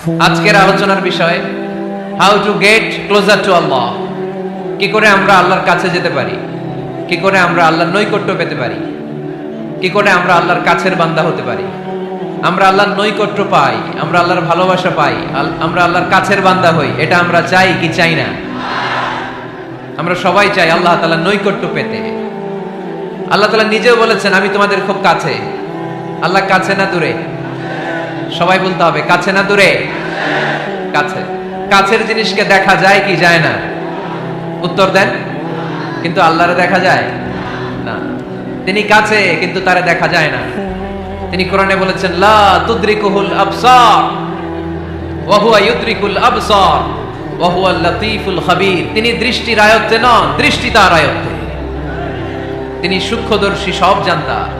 আজকের আলোচনার বিষয় how to get closer to Allah কি করে আমরা আল্লাহর কাছে যেতে পারি? কি করে আমরা আল্লাহর নৈকট্য পেতে পারি? কি করে আমরা আল্লাহর কাছের বান্দা হতে পারি? আমরা আল্লাহর নৈকট্য পাই, আমরা আল্লাহর ভালোবাসা পাই আমরা আল্লাহর কাছের বান্দা হই, এটা আমরা চাই কি চাই না? আমরা সবাই চাই আল্লাহ তাআলার নৈকট্য পেতে। আল্লাহ তালা নিজেও বলেছেন, আমি তোমাদের খুব কাছে। আল্লাহ কাছে না দূরে। সবাই বলতে হবে, কাছে না দূরে? কাছে। কাছের জিনিসকে দেখা যায় কি যায় না? উত্তর দেন। কিন্তু আল্লাহরে দেখা যায়? না। তিনি কাছে, কিন্তু তারে দেখা যায় না। তিনি কোরআনে বলেছেন, লা তুদ্রিকুহুল আবসার, ওয়া হুয়া ইউদ্রিকুল আবসার, ওয়া হুয়া লাতীফুল খাবীর। তিনি দৃষ্টির আয়ত্তে নন, দৃষ্টি তার আয়ত্তে। তিনি সূক্ষ্মদর্শী, সব জানতা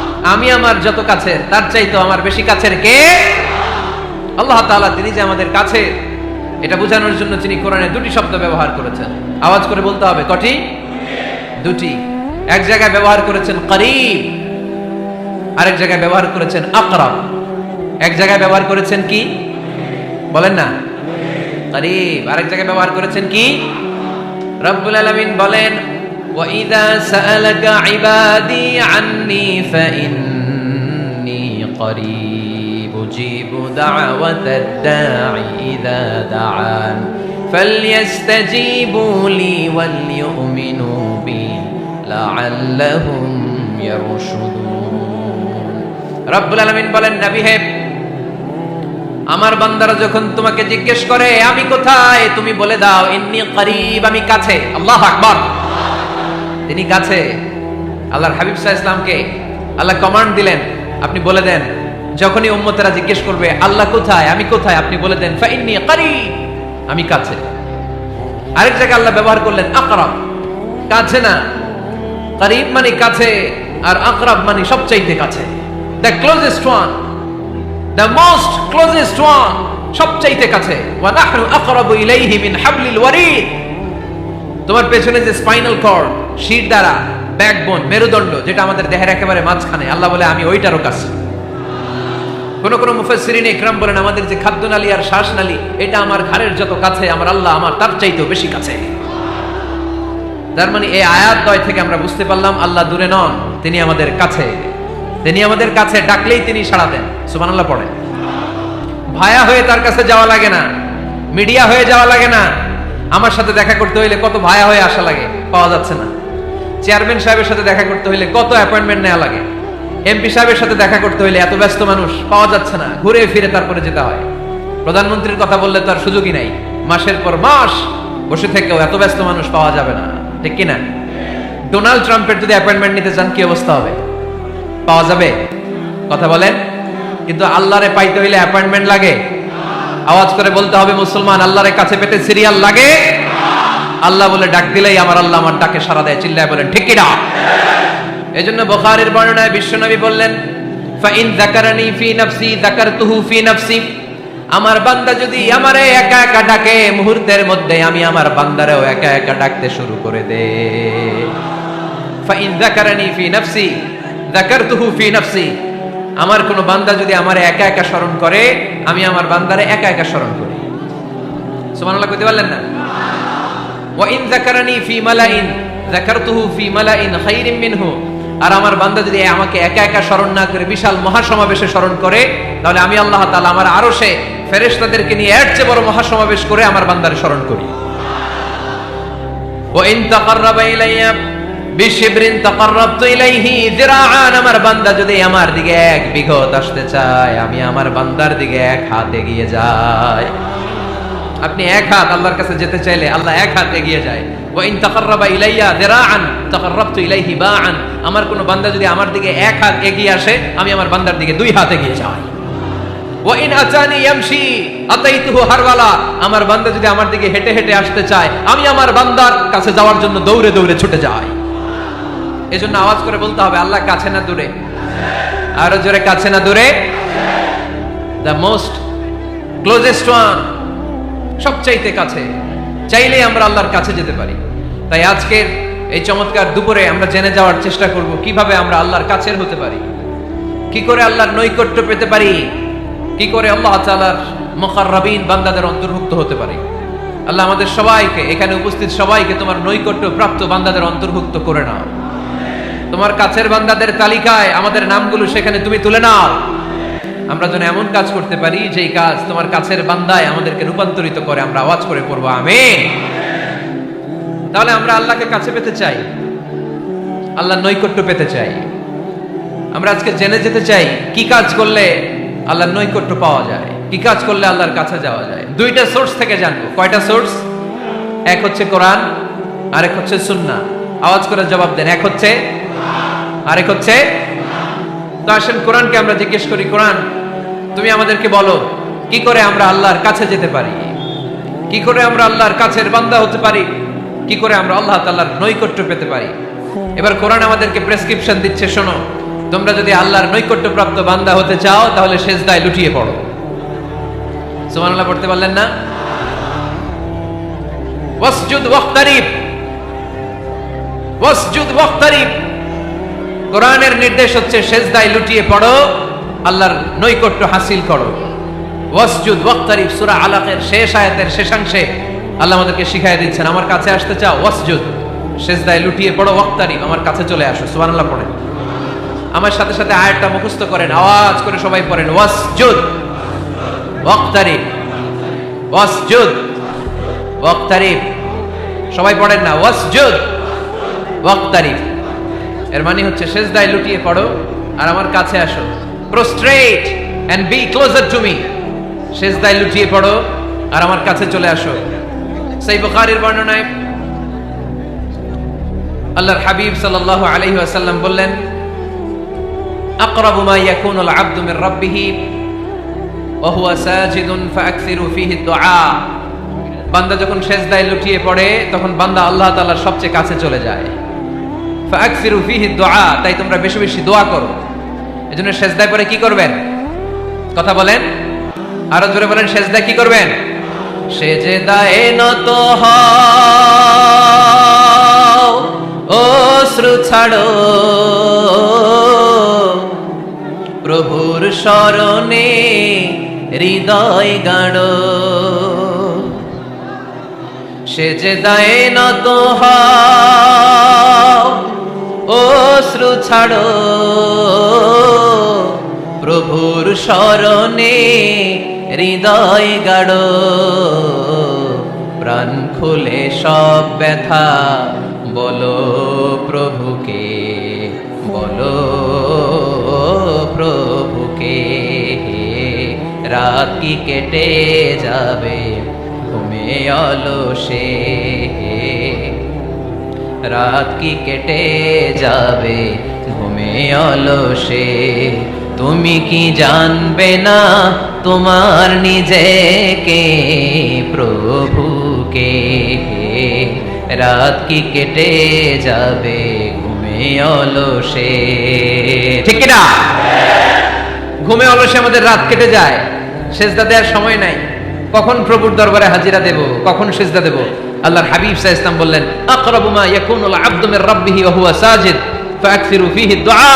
আমি আমার যত কাছে তার চাইতো আমার বেশি কাছের কে? আল্লাহ তাআলা তিনি যে আমাদের কাছে, এটা বোঝানোর জন্য তিনি কোরআনে দুটি শব্দ ব্যবহার করেছেন। আওয়াজ করে বলতে হবে, কটি? দুটি। এক জায়গায় ব্যবহার করেছেন করিব, আরেক জায়গায় ব্যবহার করেছেন আকরাব। এক জায়গায় ব্যবহার করেছেন কি? বলেন না। করিব, আরেক জায়গায় ব্যবহার করেছেন কি? রব্বুল আলামিন বলেন وَإِذَا سَأَلَكَ عِبَادِي عَنِّي فَإِنِّي قَرِيبٌ أُجِيبُ دَعْوَةَ الدَّاعِ إِذَا دَعَانِ فَلْيَسْتَجِيبُوا لِي وَلْيُؤْمِنُوا بِي لَعَلَّهُمْ يَرْشُدُونَ রব্বুল আলামিন বলেন নবী হে আমার বান্দারা যখন তোমাকে জিজ্ঞেস করে আমি কোথায় তুমি বলে দাও ইন্নি করিব আমি কাছে আল্লাহ আকবর তিনি কাছে। আল্লাহর হাবিব সাহা ইসলামকে আল্লাহ কমান্ড দিলেন, আপনি বলে দেন, যখনই উম্মতেরা জিজ্ঞেস করবে, আল্লাহ কোথায়? আমি কোথায়? আপনি বলে দেন ফাইন্নি করিব। আমি কাছে। আরেক জায়গায় আল্লাহ ব্যবহার করলেন, আকরাব। কাছে না। করিব মানে কাছে, আর আকরাব মানে সবচাইতে কাছে। The closest one the most closest one সবচাইতে কাছে। ওয়া নাহনু আকরাবু ইলাইহি মিন হাবলিল ওয়ারিদ। তোমার পেছনে যে স্পাইনাল কর্ড শির দ্বারা ব্যাকবোন মেরুদণ্ড, যেটা আমাদের দেহের একেবারে মাঝখানে। আল্লাহ বলে, আমি ওইটারও কাছে কোন কোন মুফাসসিরিন ইকরাম বলেন, আমাদের যে খাদ্যনালী আর শ্বাসনালী এটা আমার ঘাড়ের যত কাছে, আমার আল্লাহ আমার তার চাইতেও বেশি কাছে। তার মানে এই আয়াত দয় থেকে আমরা বুঝতে পারলাম, আল্লাহ দূরে নন, তিনি আমাদের কাছে। তিনি আমাদের কাছে ডাকলেই তিনি সাড়া দেন। সুবহানাল্লাহ পড়ে। ভায়া হয়ে তার কাছে যাওয়া লাগে না। মিডিয়া হয়ে যাওয়া লাগে না। আমার সাথে দেখা করতে হইলে কত ভায়া হয়ে আসা লাগে, পাওয়া যাচ্ছে না। চেয়ারম্যান সাহেবের সাথে দেখা করতে হইলে কত অ্যাপয়েন্টমেন্ট নেওয়া লাগে? এমপি সাহেবের সাথে দেখা করতে হইলে এত ব্যস্ত মানুষ, পাওয়া যাচ্ছে না, ঘুরে ফিরে তারপরে যেতে হয়। প্রধানমন্ত্রীর কথা বললে তো আর সুযোগই নাই। মাসের পর মাস বসে থেকেও এত ব্যস্ত মানুষ পাওয়া যাবে না, ঠিক কিনা? ডোনাল্ড ট্রাম্পের যদি অ্যাপয়েন্টমেন্ট নিতে চান, কি অবস্থা হবে? পাওয়া যাবে? কথা বলেন। কিন্তু আল্লাহরে পাইতে হইলে অ্যাপয়েন্টমেন্ট লাগে। আওয়াজ করে বলতে হবে মুসলমান, আল্লাহরে কাছে পেতে সিরিয়াল লাগে। আল্লাহ বলে, ডাক দিলেই আমার আল্লাহ আমার ডাকে সারা দেয়। চিল্লায় বলেন, ঠিক কিনা এই জন্য বোখারের বর্ণনায় বিশ্বনবী বললেন, ফাইন জাকারানি ফি নাফসি জাকারতুহু ফি নাফসি। আমার বান্দা যদি আমারে একা একা ডাকে, মুহূর্তের মধ্যে আমি আমার বান্দারেও একা একা ডাকতে শুরু করে দে। ফাইন জাকারানি ফি নাফসি জাকারতুহু ফি নাফসি। আমার কোন বান্দা যদি আমার একা একা স্মরণ করে, আমি আমার বান্দারে একা একা স্মরণ করি। সুবহানাল্লাহ, কইতে পারলেন না? ওয়া ইন যাকারানি ফি মালাইন, যাকারতুহু ফি মালাইন খাইরিম মিনহু। আর আমার বান্দা যদি আমাকে একা একা স্মরণ না করে, বিশাল মহাসমাবেশে স্মরণ করে, তাহলে আমি আল্লাহ তাআলা আমার আরশে ফেরেশতাদেরকে নিয়ে এর চেয়ে বড় মহাসমাবেশ করে আমার বান্দারে স্মরণ করি। ওয়া ইন তাকাররাবা ইলাইয়া, বিশিবরিন তাকাররাবতু ইলাইহি, যিরাআন, আমার বান্দা যদি আমার দিকে এক বিঘত আসতে চায়, আমি আমার বান্দার দিকে এক হাত এগিয়ে যাই। আপনি এক হাত আল্লাহর কাছে যেতে চাইলে আল্লাহ এক হাত এগিয়ে যায়। ওয়া ইন তাকাররাবা ইলাইয়া যিরাআন তাকাররাবতু ইলাইহি বাআন। আমার কোন বান্দা যদি আমার দিকে এক হাত এগিয়ে আসে, আমি আমার বান্দার দিকে দুই হাত এগিয়ে যাই। ওয়া ইন আতানি ইয়ামশি, আতাইতুহু হারওয়ালা, আমার বান্দা যদি আমার দিকে হেঁটে হেঁটে আসতে চায়, আমি আমার বান্দার কাছে যাওয়ার জন্য দৌড়ে দৌড়ে ছুটে যাই। এজন্য আওয়াজ করে বলতে হবে, আল্লাহ কাছে না দূরে। আরও জোরে, কাছে না দূরে। দ্য মোস্ট ক্লোজেস্ট ওয়ান সবচাইতে কাছে। চাইলেই আমরা আল্লাহর কাছে যেতে পারি। তাই আজকের এই চমৎকার দুপুরে আমরা জেনে যাওয়ার চেষ্টা করব, কীভাবে আমরা আল্লাহর কাছের হতে পারি। কি করে আল্লাহর নৈকট্য পেতে পারি? কি করে আল্লাহ তাআলার মুকাররাবিন বান্দাদের অন্তর্ভুক্ত হতে পারি? আল্লাহ আমাদের সবাইকে, এখানে উপস্থিত সবাইকে তোমার নৈকট্য প্রাপ্ত বান্দাদের অন্তর্ভুক্ত করে নাও। তোমার কাছের বান্দাদের তালিকায় আমাদের নামগুলো সেখানে তুমি তুলে নাও। আমরা যেন এমন কাজ করতে পারি, যেই কাজ তোমার কাছের বান্দায় আমাদেরকে রূপান্তরিত করে আমরা আওয়াজ করে পড়ব আমি তাহলে আমরা আল্লাহকে কাছে পেতে চাই আল্লাহ নৈকট্য পেতে চাই। আমরা আজকে জেনে যেতে চাই, কি কাজ করলে আল্লাহর নৈকট্য পাওয়া যায়, কি কাজ করলে আল্লাহর কাছে যাওয়া যায়। দুইটা সোর্স থেকে জানব, কয়টা সোর্স এক হচ্ছে কোরআন, আরেক হচ্ছে সুন্নাহ। আওয়াজ করে জবাব দেন, এক হচ্ছে আরেক হচ্ছে তো আসেন, কোরআনকে আমরা জিজ্ঞেস করি, কোরআন তুমি আমাদেরকে বলো, কি করে আমরা আল্লাহর কাছে যেতে পারি? কি করে আমরা আল্লাহর কাছের বান্দা হতে পারি? কি করে আমরা আল্লাহ তাআলার নৈকট্য পেতে পারি? এবার কোরআন আমাদেরকে প্রেসক্রিপশন দিচ্ছে, শোনো। তোমরা যদি আল্লাহর নৈকট্য প্রাপ্ত বান্দা হতে চাও, তাহলে সেজদায় লুটিয়ে পড়ো। সুবহানাল্লাহ, পড়তে পারলেন না? ওয়াসজুদ ওয়াক্তারিব ওয়াসজুদ ওয়াক্তারিব কোরআনের নির্দেশ হচ্ছে, সেজদায় লুটিয়ে পড়ো। আল্লাহর নৈকট্য হাসিল করো। ওয়াসজুদ, ওয়াক্তারিব, সূরা আলাকের শেষ আয়াতের শেষাংশে আল্লাহ আমাদেরকে শিখাই দিচ্ছেন, আমার কাছে আসতে চাও, ওয়াসজুদ, সেজদায় লুটিয়ে পড়ো, ওয়াক্তারিব, আমার কাছে চলে আসো। সুবহানাল্লাহ পড়েন। আমার সাথে সাথে আয়াতটা মুখস্থ করেন, আওয়াজ করে সবাই পড়েন, ওয়াসজুদ, ওয়াক্তারিব ওয়াসজুদ, ওয়াক্তারিব। সবাই পড়েন না, ওয়াসজুদ, ওয়াক্তারিব। এর মানে হচ্ছে, সেজদায় লুটিয়ে পড়ো আর আমার কাছে আসো। Prostrate and be closer to me সেজদায় লুটিয়ে পড়ো আর আমার কাছে চলে আসো। সেই বর্ণনায় আল্লাহর হাবিব সাল্লাল্লাহু আলাইহি ওয়াসাল্লাম বললেন, আকরাবু মা ইয়াকুনুল আবদু মির রাব্বিহি ওয়া হুয়া সাজিদুন ফাআকসিরু দুআ। বান্দা যখন সেজদায় লুটিয়ে পড়ে, তখন বান্দা আল্লাহ তাআলার সবচেয়ে কাছে চলে যায়। ফাআকসিরু ফীহি দুআ, তাই তোমরা বেশি বেশি দোয়া করো। এজন্য সেজদায় পরে কি করবেন? কথা বলেন। আরও জোরে বলেন সেজদায় কি করবেন? সেজদায় নত হও অশ্রু ছাড়ো। প্রভুর স্মরণে হৃদয় গাড়ো। সেজদায় নত ও শ্রু ছাড়ো। প্রভুর স্মরণে হৃদয় গাড়ো প্রাণ খুলে সব ব্যথা, বলো প্রভুকে বলো প্রভুকে রাত কি কেটে যাবে, ঘুমে অলসে রাত কি কেটে যাবে, ঘুমে অলসে তুমি কি জানবে না তোমার নিজেকে, প্রভুকে? রাত কি কেটে যাবে, ঘুমে অলসে? ঠিক কিনা ঘুমে অলসে আমাদের রাত কেটে যায়, সেজদা দেওয়ার সময় নাই। কখন প্রভুর দরবারে হাজিরা দেব, কখন সেজদা দেব? আল্লাহর হাবিব সাহ ইসলাম বললেন, আকরাবু মা ইয়াকুনুল আবদু মির রাব্বিহি ওয়া হুয়া সাজিদ ফাকসিরু ফীহি দুআ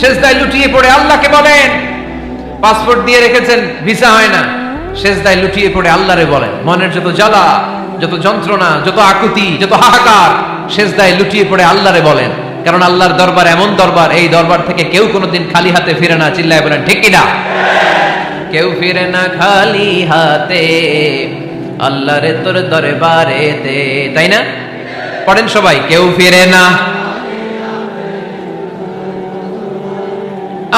শেষদায় লুটিয়ে পড়ে আল্লাহকে বলেন। পাসপোর্ট দিয়ে রেখেছেন, ভিসা হয় না। শেষদায় লুটিয়ে পড়ে আল্লাহরে বলেন। মনের যত জ্বালা, যত যন্ত্রণা, যত আকুতি, যত হাহাকার শেষদায় লুটিয়ে পড়ে আল্লাহরে বলেন। কারণ আল্লাহর দরবার এমন দরবার, এই দরবার থেকে কেউ কোনোদিন খালি হাতে ফিরে না। চিল্লায় বলেন, ঠিক কিনা? কেউ ফিরে না খালি হাতে, আল্লাহরে তোর দরবারেতে। তাই না? পড়েন সবাই, কেউ ফিরে না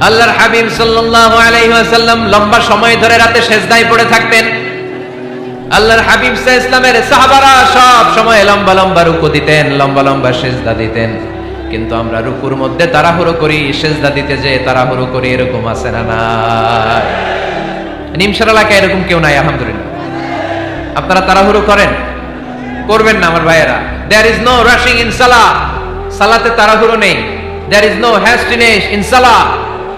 আল্লাহর হাবিব সাল্লাল্লাহু আলাইহি ওয়াসাল্লাম লম্বা সময় ধরে রাতে সেজদায় পড়ে থাকতেন। আল্লাহর হাবিব ইসলামের সাহাবারা সব সময় লম্বা লম্বা রুকু দিতেন, লম্বা লম্বা সেজদা দিতেন। কিন্তু আমরা রুকুর মধ্যে তাড়াহুড়ো করি, সেজদা দিতে যে তাড়াহুড়ো করি, এরকম আছে না নাই? নিমসার এলাকায় এরকম কেউ নাই, আলহামদুলিল্লাহ। আপনারা তাড়াহুড়ো করেন? করবেন না আমার ভাইয়েরা। There is no rushing in সালা সালাতে তাড়াহুড়ো নেই। There is no hastiness in সালা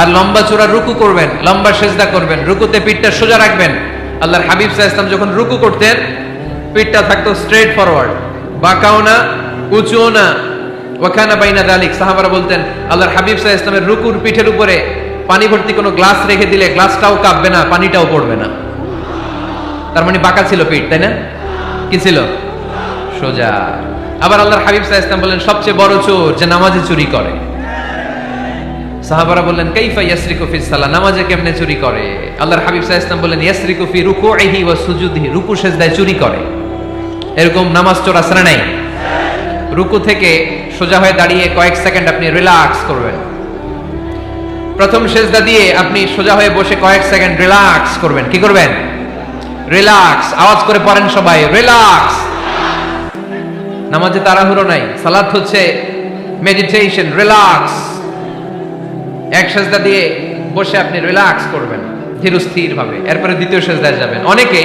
আর লম্বা চূড়া রুকু করবেন, লম্বা সেজদা করবেন, রুকুতে পিঠটা সোজা রাখবেন। আল্লাহর হাবিব সাহা ইসলাম যখন রুকু করতেন, পিঠটা থাকতো স্ট্রেট ফরওয়ার্ড বাঁকাও না, উঁচুও না। ওখানা বাইনা দালিক, সাহাবারা বলতেন, আল্লাহর হাবিব সাহা ইসলামের রুকুর পিঠের উপরে পানি ভর্তি কোনো গ্লাস রেখে দিলে গ্লাসটাও কাঁপবে না, পানিটাও পড়বে না। তার মানে বাঁকা ছিল পিঠ, তাই না? কি ছিল? সোজা। আবার আল্লাহর হাবিব সাহা ইসলাম বললেন সবচেয়ে বড় চোর যে নামাজে চুরি করে। সাহাবারা বললেন, কাইফা ইয়াসরিকু ফিস সালাহ নামাজে কেমনে চুরি করে? আল্লাহর হাবিব সাহা ইসলাম বললেন, ইয়াসরিকু ফি রুকুইহি ওয়া সুজুদিহি। রুকু সেজদায় চুরি করে। এরকম নামাজ চোর না নাই? রুকু থেকে সোজা হয়ে দাঁড়িয়ে কয়েক সেকেন্ড আপনি রিল্যাক্স করবেন। প্রথম সেজদা দিয়ে আপনি সোজা হয়ে বসে কয়েক সেকেন্ড রিল্যাক্স করবেন। কি করবেন? রিল্যাক্স। আওয়াজ করে পড়েন সবাই, রিল্যাক্স! নামাজে তাড়াহুড়ো নাই। সালাত হচ্ছে মেডিটেশন রিল্যাক্স। এক সেজদা দিয়ে বসে আপনি রিল্যাক্স করবেন ধীর স্থির ভাবে এরপরে দ্বিতীয় সেজদায় যাবেন। অনেকে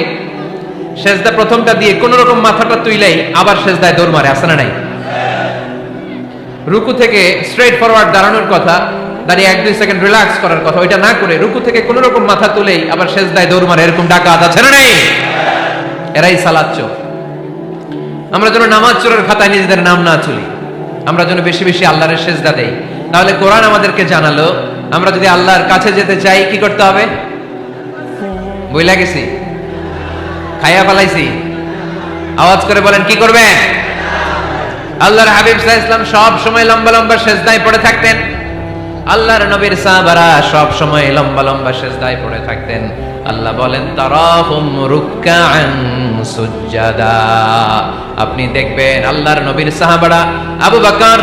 সেজদা প্রথমটা দিয়ে কোন রকম মাথাটা তুইলেই আবার সেজদায় দৌড় মারে আসে না নাই? রুকু থেকে স্ট্রেট ফরওয়ার্ড দাঁড়ানোর কথা, দাঁড়িয়ে এক দুই সেকেন্ড রিল্যাক্স করার কথা, ওইটা না করে রুকু থেকে কোন রকম মাথা তুলেই আবার সেজদায় দৌড় মারে, এরকম ডাকাত আছে না নাই? এরাই সালাদ আমরা যেন নামাজ চোরের খাতায় নিজেদের নাম না চলি আমরা যেন বেশি বেশি আল্লাহরের সেজদা দেই। তাহলে কোরআন আমাদেরকে জানালো। আমরা যদি আল্লাহর কাছে যেতে চাই, কি করতে হবে? বইলা গেছি। খাইয়া ফেলাইছি। আওয়াজ করে বলেন, কি করবেন? আল্লাহর হাবিব আলাইহি ওয়াসাল্লাম সব সময় লম্বা লম্বা সেজদায় পড়ে থাকতেন। আল্লাহর নবীর সাহাবারা সব সময় লম্বা লম্বা সেজদায় পড়ে থাকতেন। আল্লাহ বলেন, তারাহুম রুকআন সুজ্জাদা। আপনি দেখবেন আল্লাহর নবীর সাহাবারা, আবু বকর,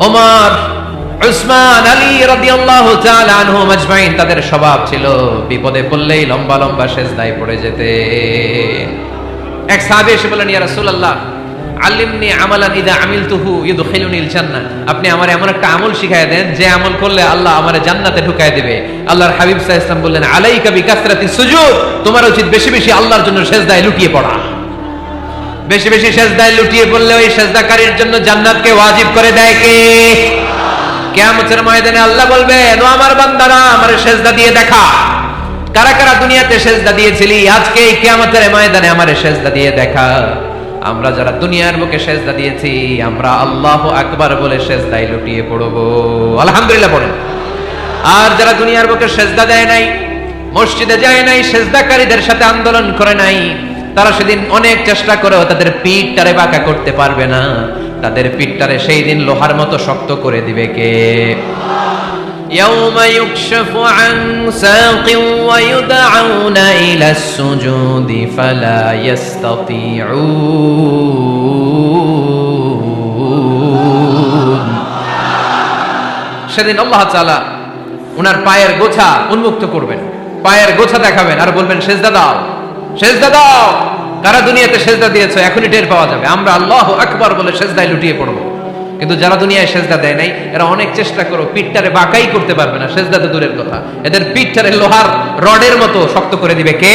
ওমর উসমান আলী রাদিয়াল্লাহু তাআলা আনহুম আজমাইন তাদের স্বভাব ছিল বিপদে পড়লেই লম্বা লম্বা সেজদায় পড়ে যেতে। এক সাহাবী এসে বলেন ইয়া রাসূলুল্লাহ, আল্লিমনি আমালান ইদা আমিলতুহু ইউদখিলুনিল জান্নাহ। আপনি আমার এমন একটা আমল শিখায় দেন, যে আমল করলে আল্লাহ আমারে জান্নাতে ঢুকায় দিবে। আল্লাহর হাবিব সাল্লাল্লাহু আলাইহি ওয়াসাল্লাম বললেন, আলাইকা বিকাসরাতি সুজুদ, তোমার উচিত বেশি বেশি আল্লাহর জন্য সেজদায় লুটিয়ে পড়া। বেশি বেশি সেজদায় লুটিয়ে পড়লে ওই সেজদাকারীর জন্য জান্নাতকে ওয়াজিব করে দেয় কে? কিয়ামতের ময়দানে আল্লাহ বলবেন ও আমার বান্দারা, আমার সেজদা দিয়ে দেখা। কারা কারা দুনিয়াতে সেজদা দিয়েছিলি, আজকে এই কিয়ামতের ময়দানে আমার সেজদা দিয়ে দেখা। আমরা যারা দুনিয়ার বুকে সেজদা দিয়েছি, আমরা আল্লাহ আকবার বলে সেজদায় লুটিয়ে পড়ব। আলহামদুলিল্লাহ পড়েন আর যারা দুনিয়ার বুকে সেজদা দেয় নাই, মসজিদে যায় নাই, সেজদাকারীদের সাথে আন্দোলন করে নাই, তারা সেদিন অনেক চেষ্টা করেও তাদের পিঠটারে বাঁকা করতে পারবে না। তাদের পিঠটারে সেই দিন লোহার মতো শক্ত করে দিবে কে يوم يكشف عن ساق ويدعون إلى السجود فلا يستطيعون সেদিন আল্লাহ তাআলা ওনার পায়ের গোছা উন্মুক্ত করবেন পায়ের গোছা দেখাবেন আর বলবেন সেজদা দাও সেজদা দাও কারা দুনিয়াতে সেজদা দিয়েছে, এখনই টের পাওয়া যাবে। আমরা আল্লাহ আকবার বলে সেজদায় লুটিয়ে পড়ব। কিন্তু যারা দুনিয়ায় সেজদা দেয় নাই, এরা অনেক চেষ্টা করো, পিঠটারে বাঁকাই করতে পারবে না। সেজদা তো দূরের কথা। এদের পিঠটারে লোহার রডের মতো শক্ত করে দিবে। কে?